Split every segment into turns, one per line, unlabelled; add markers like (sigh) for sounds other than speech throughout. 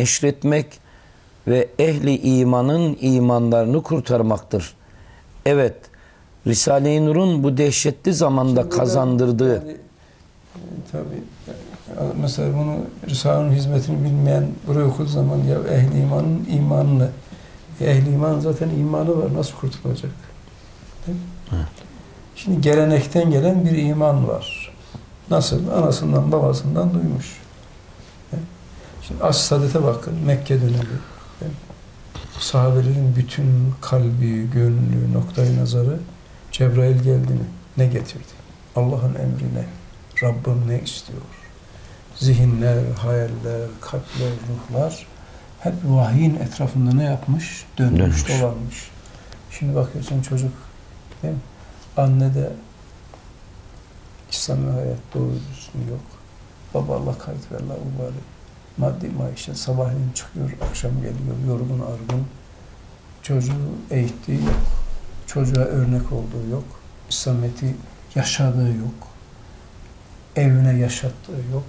eşretmek ve ehli imanın imanlarını kurtarmaktır. Evet, Risale-i Nur'un bu dehşetli zamanda
Şimdi
kazandırdığı
Yani, tabii mesela bunu Risale'nin hizmetini bilmeyen buraya okuduğu zaman ya ehli imanın imanını ehli iman zaten imanı var nasıl kurtulacak? Değil mi?
Evet.
Şimdi gelenekten gelen bir iman var. Nasıl? Anasından babasından duymuş. Şimdi As-Sadet'e bakın Mekke dönemi. Sahabelerin bütün kalbi, gönlü, noktayı nazarı Cebrail geldi mi? Ne getirdi? Allah'ın emrine. Rabbim ne istiyor? Zihinler, hayaller, kalpler, ruhlar hep vahyin etrafında ne yapmış? Dönmüş,
Dönmüş.
dolanmış. Şimdi bakıyorsun çocuk değil mi? Anne de İslami hayat doğru düzgün yok. Baba Allah kayıt ver Allah mübarek. Maddi maişet sabahleyin çıkıyor, akşam geliyor, yorgun argın. Çocuğu eğittiği yok. Çocuğa örnek olduğu yok. İslamiyet'i yaşadığı yok. Evine yaşattığı yok.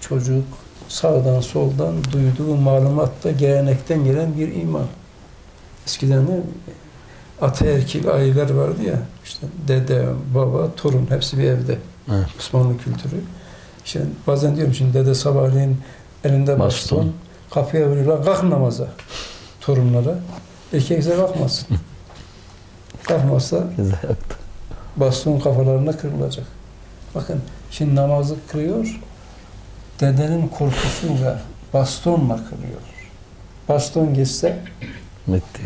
Çocuk sağdan soldan duyduğu malumatta gelenekten gelen bir iman. Eskiden ne? Ataerkil aileler vardı ya. işte dede, baba, torun hepsi bir evde.
Evet.
Osmanlı kültürü. İşte bazen diyorum şimdi dede sabahleyin elinde baston,
Baston.
kapıya vuruyor. Kalk namaza torunlara. Erkekse kalkmasın. (laughs) Kalkmazsa baston kafalarına kırılacak. Bakın şimdi namazı kırıyor. Dedenin korkusuyla bastonla kırıyor. Baston geçse
Bitti.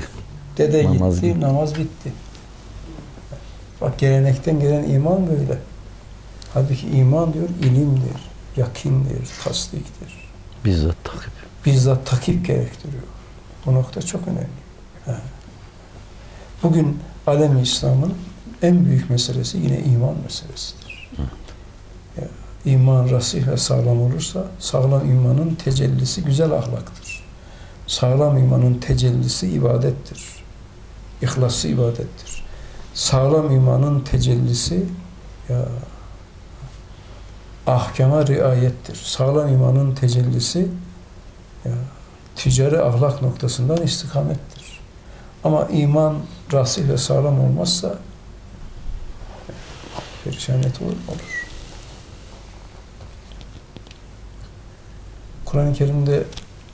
dede
Namaz
gitti,
gitti.
namaz bitti. Bak gelenekten gelen iman böyle. Halbuki iman diyor ilimdir, yakindir, tasdiktir.
Bizzat takip.
Bizzat takip gerektiriyor. Bu nokta çok önemli. He. Bugün alem İslam'ın en büyük meselesi yine iman meselesidir. Ya, iman rasih ve sağlam olursa sağlam imanın tecellisi güzel ahlaktır. Sağlam imanın tecellisi ibadettir. İhlası ibadettir. Sağlam imanın tecellisi ya ahkama riayettir. Sağlam imanın tecellisi ya, ticari ahlak noktasından istikamettir. Ama iman ve sağlam olmazsa perişanet olur. olur. Kur'an-ı Kerim'de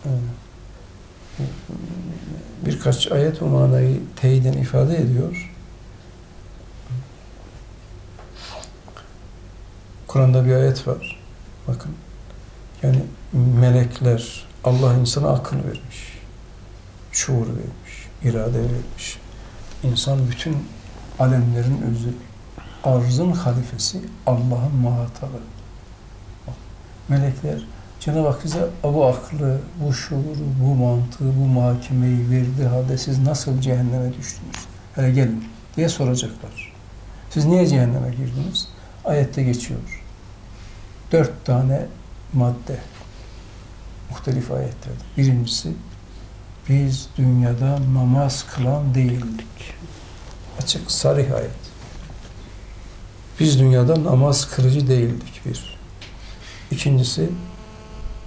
e, birkaç ayet bu manayı teyiden ifade ediyor. Kur'an'da bir ayet var. Bakın. Yani melekler, Allah insana akıl vermiş. Şuur vermiş. irade vermiş. İnsan bütün alemlerin özü. Arzın halifesi, Allah'ın muhatabı. Melekler Cenab-ı Hak bize bu aklı, bu şuuru, bu mantığı, bu muhakemeyi verdiği halde siz nasıl cehenneme düştünüz? Hele gelin diye soracaklar. Siz niye cehenneme girdiniz? Ayette geçiyor. Dört tane madde. Muhtelif ayetlerde. Birincisi biz dünyada namaz kılan değildik. Açık sarih ayet. Biz dünyada namaz kırıcı değildik bir. İkincisi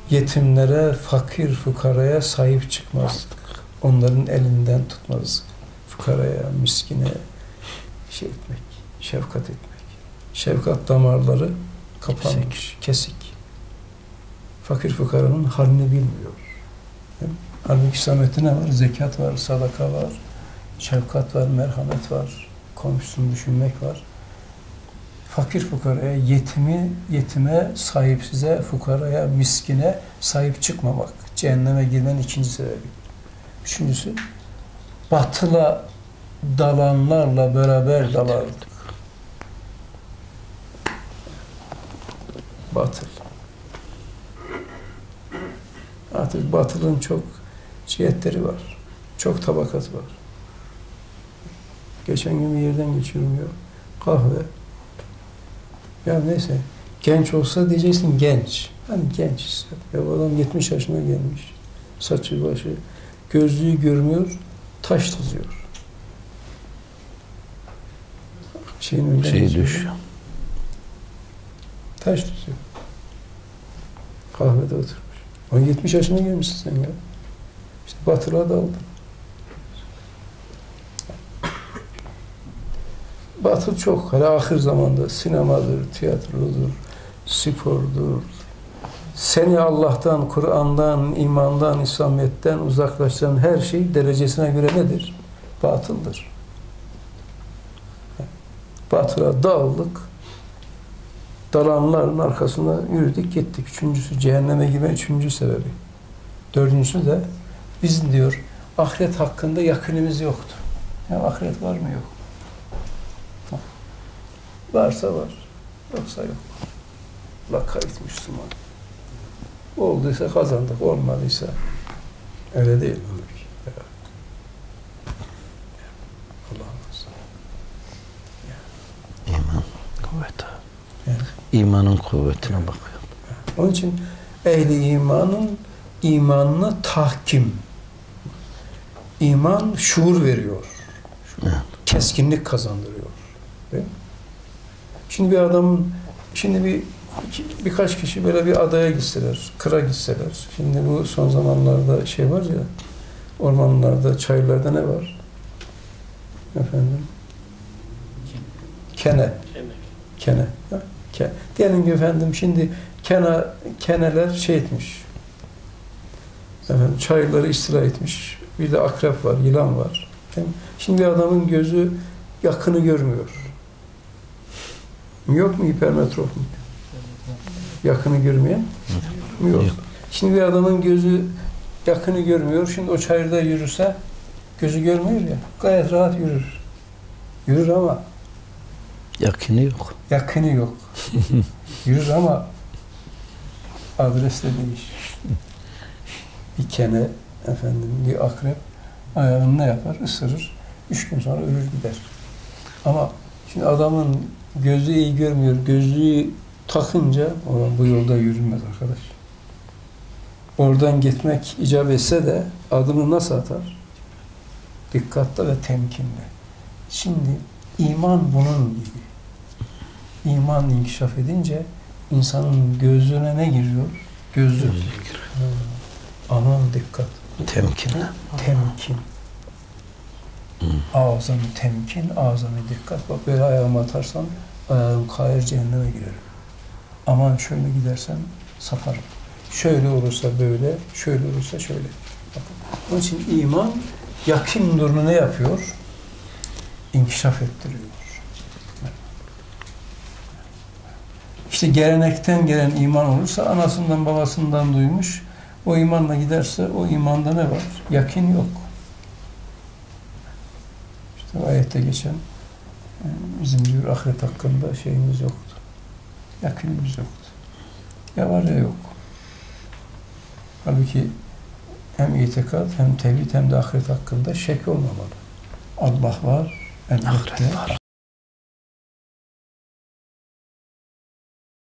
yetimlere, fakir fukaraya sahip çıkmazdık. Onların elinden tutmazdık. Fukaraya, miskine şey etmek, şefkat etmek. Şefkat damarları kapanmış, kesik. Fakir fukaranın halini bilmiyor. Halbuki İslamiyet'te ne var? Zekat var, sadaka var, şefkat var, merhamet var, komşusunu düşünmek var. Fakir fukaraya, yetimi, yetime, sahipsize, fukaraya, miskine sahip çıkmamak. Cehenneme girmenin ikinci sebebi. Üçüncüsü, batıla dalanlarla beraber dalardık. Batıl. Artık batılın çok cihetleri var. Çok tabakatı var. Geçen gün bir yerden geçiyorum ya. Kahve. Ya neyse. Genç olsa diyeceksin genç. Hani genç. Ya bu adam 70 yaşına gelmiş. Saçı başı. Gözlüğü görmüyor. Taş tutuyor. Şeyin önünden
Şey
geçiyor.
düş.
Taş tutuyor. Kahvede oturmuş. Ama 70 yaşına gelmişsin sen ya. İşte batıla daldın. Batıl çok. Hele ahir zamanda sinemadır, tiyatrodur, spordur. Seni Allah'tan, Kur'an'dan, imandan, İslamiyet'ten uzaklaştıran her şey derecesine göre nedir? Batıldır. Batıla dağıldık. Dalanların arkasında yürüdük gittik. Üçüncüsü cehenneme girme üçüncü sebebi. Dördüncüsü de biz diyor ahiret hakkında yakınımız yoktu. Ya ahiret var mı yok? Varsa var. Yoksa yok. Lakayt Müslüman. Olduysa kazandık, olmadıysa öyle değil mi? Ya. Allah'ım.
İman kuvveti.
Evet.
İmanın kuvvetine bakıyor.
Onun için ehli imanın imanına tahkim. İman şuur veriyor.
Evet.
Keskinlik kazandırıyor. Değil mi? Şimdi bir adam, şimdi bir birkaç kişi böyle bir adaya gitseler, kıra gitseler. Şimdi bu son zamanlarda şey var ya, ormanlarda, çayırlarda ne var? Efendim? Kene. Kene. Ha? Ke- Diyelim ki efendim şimdi kena, keneler şey etmiş. Efendim çayırları istila etmiş. Bir de akrep var, yılan var. Değil mi? Şimdi adamın gözü yakını görmüyor. Yok mu hipermetrop mu? Yakını görmeyen? Yok.
Yok.
Şimdi bir adamın gözü yakını görmüyor. Şimdi o çayırda yürürse gözü görmüyor ya. Gayet rahat yürür. Yürür ama
Yakını yok.
yakını yok. (laughs) Yürür ama adres de değişir. Bir kene efendim bir akrep ayağını ne yapar? Isırır. Üç gün sonra ölür gider. Ama şimdi adamın gözü iyi görmüyor. Gözlüğü takınca olan bu yolda yürünmez arkadaş. Oradan gitmek icap etse de adımı nasıl atar? Dikkatli ve temkinli. Şimdi iman bunun gibi. İman inkişaf edince insanın gözüne ne giriyor? Gözlük. Ha, Aman dikkat.
Temkinle.
Temkin. Ağzını temkin, ağzını dikkat. Bak böyle ayağımı atarsan ayağım kayır cehenneme girerim. Aman şöyle gidersen saparım. Şöyle olursa böyle, şöyle olursa şöyle. Bakın. Onun için iman yakin nurunu ne yapıyor? İnkişaf ettiriyor. İşte gelenekten gelen iman olursa anasından babasından duymuş. O imanla giderse o imanda ne var? Yakin yok. İşte ayette geçen e, bizim diyor ahiret hakkında şeyimiz yoktu. Yakınımız yoktu. Ya var ya yok. Halbuki hem itikat hem tevhid hem de ahiret hakkında şek olmamalı. Allah var, elbette.
Ahiret var.